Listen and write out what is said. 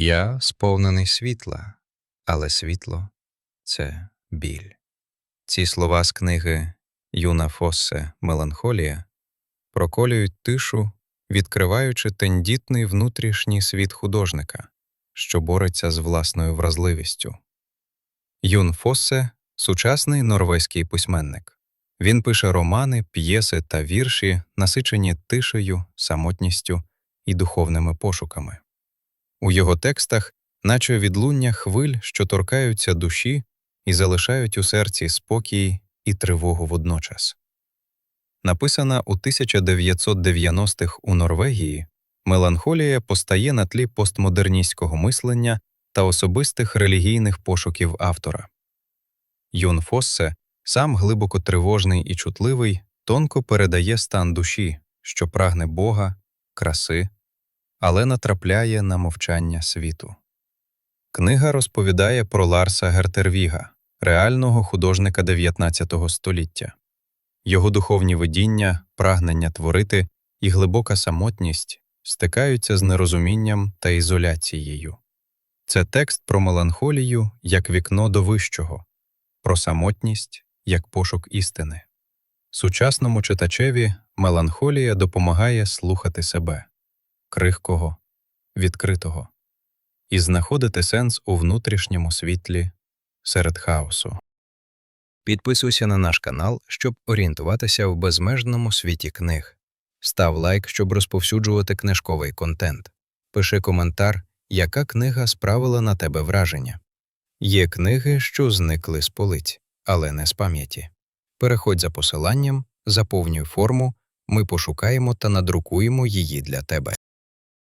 Я сповнений світла, але світло це біль. Ці слова з книги Юна Фоссе Меланхолія проколюють тишу, відкриваючи тендітний внутрішній світ художника, що бореться з власною вразливістю. Юн Фоссе сучасний норвезький письменник. Він пише романи, п'єси та вірші, насичені тишею, самотністю і духовними пошуками. У його текстах, наче відлуння хвиль, що торкаються душі і залишають у серці спокій і тривогу водночас. Написана у 1990-х у Норвегії, меланхолія постає на тлі постмодерністського мислення та особистих релігійних пошуків автора. Юн Фоссе, сам глибоко тривожний і чутливий, тонко передає стан душі, що прагне Бога, краси, але натрапляє на мовчання світу. Книга розповідає про Ларса Гертервіга, реального художника 19 століття. Його духовні видіння, прагнення творити і глибока самотність стикаються з нерозумінням та ізоляцією. Це текст про меланхолію як вікно до вищого, про самотність як пошук істини. Сучасному читачеві меланхолія допомагає слухати себе, крихкого, відкритого, і знаходити сенс у внутрішньому світлі серед хаосу. Підписуйся на наш канал, щоб орієнтуватися в безмежному світі книг. Став лайк, щоб розповсюджувати книжковий контент. Пиши коментар, яка книга справила на тебе враження. Є книги, що зникли з полиць, але не з пам'яті. Переходь за посиланням, заповнюй форму, ми пошукаємо та надрукуємо її для тебе.